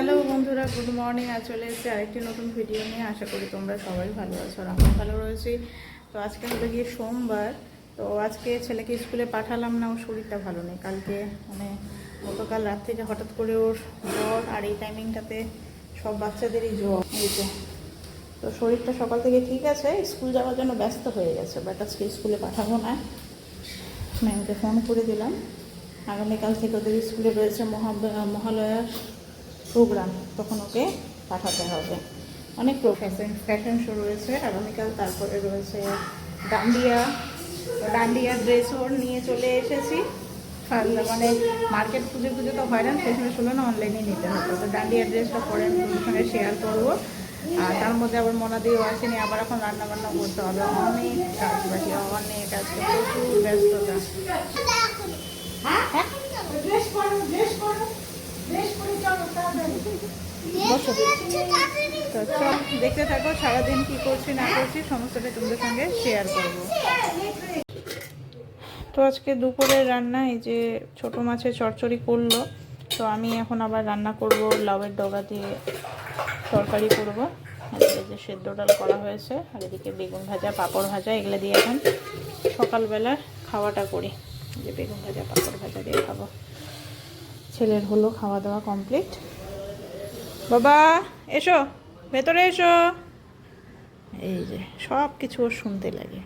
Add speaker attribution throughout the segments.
Speaker 1: Hello বন্ধুরা, good morning. আজ চলে এসেছি আরেকটি নতুন ভিডিও নিয়ে। আশা করি তোমরা সবাই ভালো আছো আর আমিও ভালো রয়েছি। তো আজকে হলো গিয়ে সোমবার। তো আজকে ছেলেকে স্কুলে পাঠালাম না, ওর শরীরটা ভালো নেই। কালকে মানে গতকাল রাত থেকে হঠাৎ করে ওর জ্বর আর এই টাইমিংটাতে সব বাচ্চাদেরই জ্বর। যে, তো শরীরটা সকাল থেকে ঠিক আছে, স্কুল যাওয়ার জন্য ব্যস্ত হয়ে গেছে বাট আজকে স্কুলে পাঠাবো না। ম্যামকে ফোন করে দিলাম। আগামীকাল থেকে ওদের স্কুলে রয়েছে মহা মহালয়ার প্রোগ্রাম তখন ওকে পাঠাতে হবে। অনেক প্রফেশন ফ্যাশন শো রয়েছে আগামীকাল তারপরে রয়েছে ডান্ডিয়া। ডান্ডিয়া ড্রেস ওর নিয়ে চলে এসেছি। মানে মার্কেট খুঁজে খুঁজে তো হয়রান সেই সময় শুলো না অনলাইনে নিতে হবে। তো ডান্ডিয়া ড্রেসটা পরে আমি তোমাদের সঙ্গে শেয়ার করব। আর তার মধ্যে আবার মনা দিয়েও আসেনি আবার এখন রান্না বান্না করতে হবে। অনেক কাজ বাকি অনেক আজকে প্রচুর ব্যস্ততা। হ্যাঁ? বসো তো দেখতে থাকো সারাদিন কি করছি, না করছি সমস্তটা তোমাদের সঙ্গে শেয়ার করব। তো আজকে দুপুরের রান্না, এই যে ছোট মাছের চচ্চড়ি করল, তো আমি এখন আবার রান্না করব, লাউয়ের ডগা দিয়ে তরকারি করব। যে সেদ্ধ ডাল করা হয়েছে, আর এদিকে বেগুন ভাজা, পাঁপড় ভাজা, এগুলো দিয়ে এখন সকালবেলার খাওয়াটা করি। যে বেগুন ভাজা, পাঁপড় ভাজা দিয়ে খাব। ছেলের হলো খাওয়া দাওয়া কমপ্লিট বাবা, এসো, ভেতরে এসো। এই যে সব কিছু ওর শুনতে লাগে।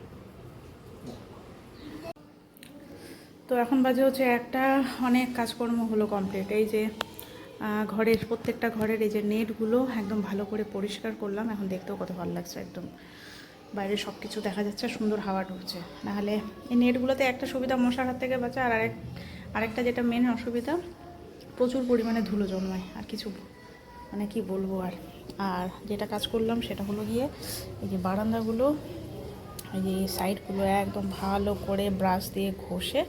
Speaker 1: তো এখন বাজে হচ্ছে একটা, অনেক কাজকর্ম হলো কমপ্লিট এই যে ঘরের, প্রত্যেকটা ঘরের এই যে নেটগুলো একদম ভালো করে পরিষ্কার করলাম। এখন দেখতেও কত ভালো লাগছে একদম। বাইরে সব কিছু দেখা যাচ্ছে, সুন্দর হাওয়া ঢুকছে। নাহলে এই নেটগুলোতে একটা সুবিধা মশার হাত থেকে বাঁচা, আর আরেক, আরেকটা যেটা মেন অসুবিধা প্রচুর পরিমাণে ধুলো জন্মায়, আর কিছু মানে কি বলব আর। আর যেটা কাজ করলাম সেটা হলো গিয়ে এই যে বারান্দাগুলো, এই যে সাইডগুলো একদম ভালো করে ব্রাশ দিয়ে ঘষে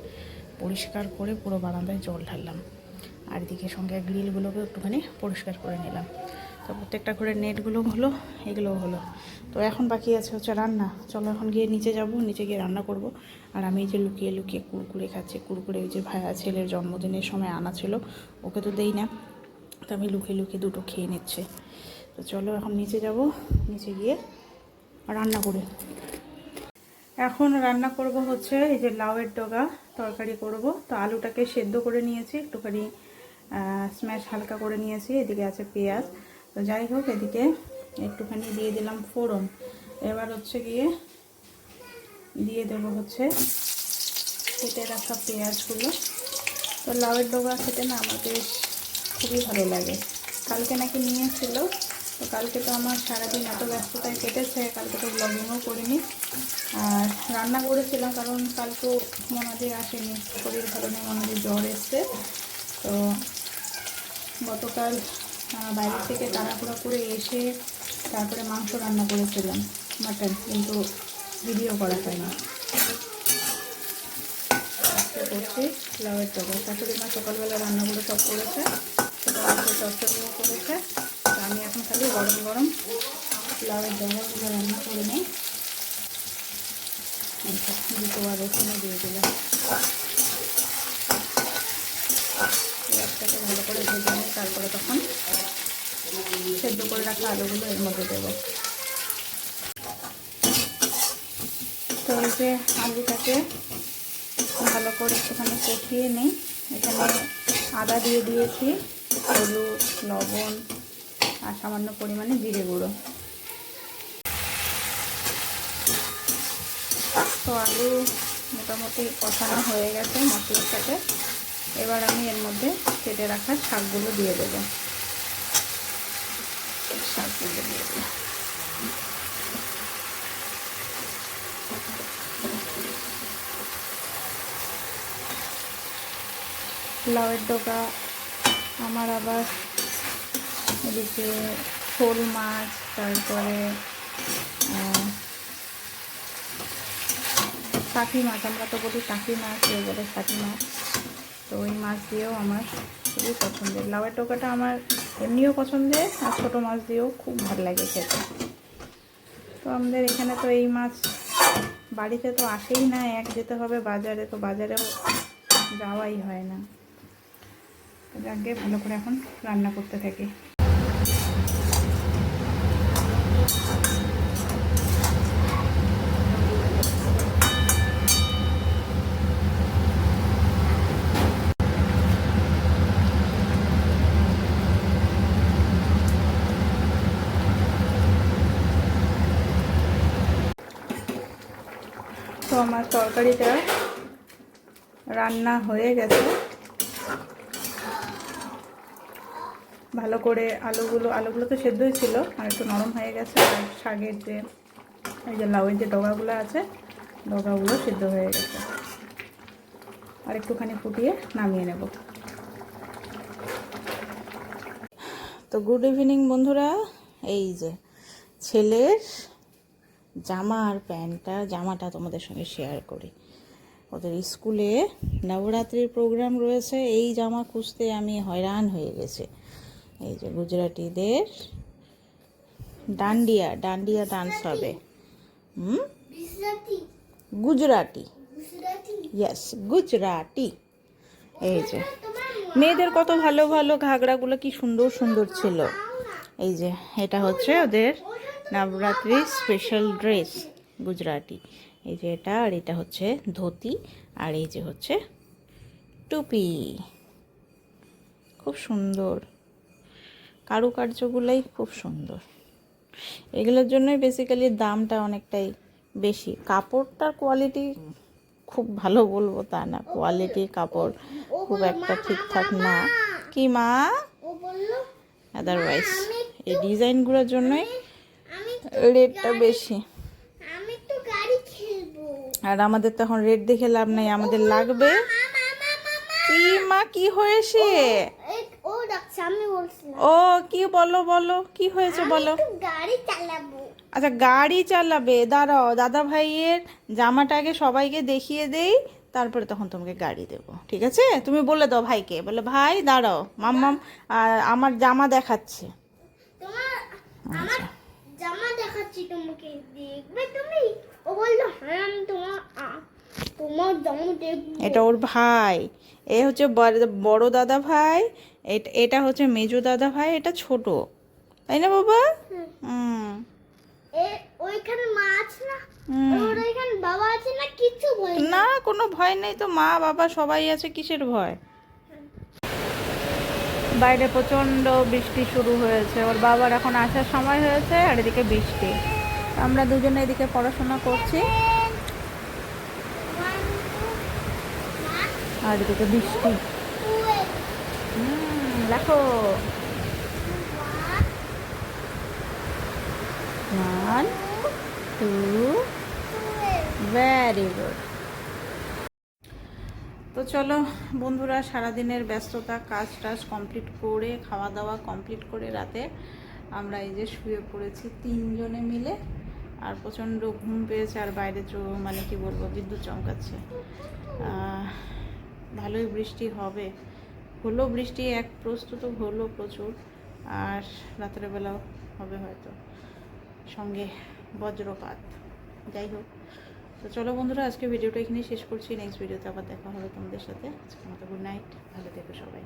Speaker 1: পরিষ্কার করে পুরো বারান্দায় জল ঢাললাম। আর এদিকে সঙ্গে গ্রিলগুলোকে একটুখানি পরিষ্কার করে নিলাম। তো প্রত্যেকটা ঘরের নেটগুলো হলো, এগুলোও হলো। তো এখন বাকি আছে হচ্ছে রান্না। চলো এখন গিয়ে নিচে যাব, নিচে গিয়ে রান্না করব। আর আমি এই যে লুকিয়ে লুকিয়ে কুরকুরে খাচ্ছি কুরকুরে ওই যে ভাইয়া ছেলের জন্মদিনের সময় আনা ছিল, ওকে তো দেই না। তো আমি লুকিয়ে লুকিয়ে দুটো খেয়ে নিচ্ছে। তো চলো এখন নিচে যাব, নিচে গিয়ে রান্না করে। এখন রান্না করব হচ্ছে এই যে লাউয়ের ডগা তরকারি করব। তো আলুটাকে সেদ্ধ করে নিয়েছি, একটুখানি স্ম্যাশ হালকা করে নিয়েছি, এদিকে আছে পেঁয়াজ। তো যাই হোক, এদিকে একটুখানি দিয়ে দিলাম ফোড়ন। এবার হচ্ছে গিয়ে দিয়ে দেবো হচ্ছে কেটে রাখা পেঁয়াজগুলো। তো লাউয়ের ডগা খেতে না আমার বেশ খুবই ভালো লাগে। কালকে নাকি নিয়েছিল, তো কালকে তো আমার সারাদিন এত ব্যস্ততায় কেটেছে, কালকে তো ব্লগিংও করিনি। আর রান্না করেছিলাম, কারণ কালকেও মনাদি আসেনি, শরীর ভালো নেই মনাদি জ্বর এসছে। তো গতকাল বাইরে থেকে তাড়াহুড়া করে এসে তারপরে মাংস রান্না করেছিলাম মাটন কিন্তু ভিডিও করা হয়নি। করছি লাউয়ের তরকারি। শাশুড়ি মা সকালবেলা রান্নাগুলো সব করেছে হচ্ছে চচ্চড়িও করেছে আমি এখন খালি গরম গরম লাউয়ের ডগাগুলো রান্না করে নিই। দুটো আর রসুনও দিয়ে দিলাম। পেঁয়াজটাকে ভালো করে ভেজে নিই তারপরে তখন সেদ্ধ করে রাখা আলুগুলো এর মধ্যে দেবো। তো এই যে আলুটাকে ভালো করে একটুখানি কষিয়ে নিই। এখানে আদা দিয়ে দিয়েছি, হলুদ, লবণ আর সামান্য পরিমাণে জিরে গুঁড়ো। তো আলু মোটামুটি কষানো হয়ে গেছে মশলার সাথে। এবার আমি এর মধ্যে কেটে রাখা শাকগুলো দিয়ে দেবো। শাকগুলো দিয়ে দেবো। লাউয়ের ডোকা আমার আবার এদিকে শোল মাছ, তারপরে টাকি মাছ, আমরা তো বলি টাকি মাছ হয়ে টাকি মাছ। তো ওই মাছ দিয়েও আমার খুবই পছন্দের। লাউয়ের টোকাটা আমার এমনিও পছন্দের আর ছোটো মাছ দিয়েও খুব ভালো লাগে খেতে। তো আমাদের এখানে তো এই মাছ বাড়িতে তো আসেই না, এক যেতে হবে বাজারে, তো বাজারেও যাওয়াই হয় না। যাকে ভালো করে এখন রান্না করতে থাকি। আমার তরকারিটা রান্না হয়ে গেছে। ভালো করে আলুগুলো আলুগুলো তো সেদ্ধই ছিল, আর একটু নরম হয়ে গেছে। আর শাকের যে, এই যে লাউয়ের যে ডগাগুলো আছে, ডগাগুলো সেদ্ধ হয়ে গেছে। আর একটুখানি ফুটিয়ে নামিয়ে নেব। তো গুড ইভিনিং বন্ধুরা, এই যে ছেলের জামা আর প্যান্টটা জামাটা তোমাদের সঙ্গে শেয়ার করি। ওদের স্কুলে নবরাত্রির প্রোগ্রাম রয়েছে এই জামা খুঁজতে আমি হয়রান হয়ে গেছে। এই যে গুজরাটিদের ডান্ডিয়া ডান্ডিয়া ডান্স হবে। হুম?
Speaker 2: গুজরাটি।
Speaker 1: ইয়েস গুজরাটি? এই যে মেয়েদের কত ভালো ভালো ঘাগরাগুলো কি সুন্দর সুন্দর ছিল। এই যে এটা হচ্ছে ওদের নবরাত্রি স্পেশাল ড্রেস গুজরাটি। এই যে এটা আর এটা হচ্ছে ধুতি আর এই যে হচ্ছে টুপি। খুব সুন্দর। কারুকার্যগুলোই খুব সুন্দর। এগুলোর জন্যই বেসিক্যালি দামটা অনেকটাই বেশি। কাপড়টার কোয়ালিটি খুব ভালো বলব তা না। কোয়ালিটি কাপড় খুব একটা ঠিকঠাক না। কি মা? আদারওয়াইজ এই ডিজাইনগুলোর জন্যই রেটটা বেশি। আর আমাদের তখন রেট দেখে লাভ নাই আমাদের লাগবে। কি মা কি হয়েছে?
Speaker 2: ও
Speaker 1: কি বলো বলো কি হয়েছে বলো। আচ্ছা গাড়ি চালাবে দাঁড়াও দাদা ভাইয়ের জামাটা আগে সবাইকে দেখিয়ে দেই তারপরে তখন তোমাকে গাড়ি দেবো ঠিক আছে? তুমি বলে দাও ভাইকে বলে ভাই দাঁড়াও মাম্মাম আমার জামা দেখাচ্ছে। আচ্ছা।
Speaker 2: জামা দেখাচ্ছি তোমাকে দেখবে তুমি? ও বলল হ্যাঁ আমি তোমার তোমার জামা দেখব।
Speaker 1: এটা ওর ভাই। এ হচ্ছে বড়- দাদা ভাই এটা হচ্ছে মেজো দাদা ভাই এটা ছোট। তাই না বাবা?
Speaker 2: হুম। ওইখানে মা আছে না? ওর ওইখানে বাবা আছে না? কিছু না।
Speaker 1: না কোনো ভয় নেই তো। মা বাবা সবাই আছে কিসের ভয়? বাইরে প্রচণ্ড বৃষ্টি শুরু হয়েছে। ওর বাবার এখন আসার সময় হয়েছে আর এদিকে বৃষ্টি। আমরা দুজনে এদিকে পড়াশোনা করছি। আর এদিকে বৃষ্টি। দেখো। ওয়ান টু ভেরি গুড তো চলো বন্ধুরা, সারাদিনের ব্যস্ততা, কাজ টাজ কমপ্লিট করে, খাওয়া দাওয়া কমপ্লিট করে রাতে আমরা এই যে শুয়ে পড়েছি তিনজনে মিলে আর প্রচণ্ড ঘুম পেয়েছে আর বাইরে মানে কি বলব, বিদ্যুৎ চমকাচ্ছে। ভালোই বৃষ্টি হবে। হলো বৃষ্টি এক প্রস্তুত, হলো প্রচুর আর রাতের বেলাও হবে হয়তো। সঙ্গে বজ্রপাত। যাই হোক। তো চলো বন্ধুরা আজকে ভিডিওটা এখানেই শেষ করছি। নেক্সট ভিডিওতে আবার দেখা হবে তোমাদের সাথে। আজকে মতো গুড নাইট ভালো থেকো সবাই।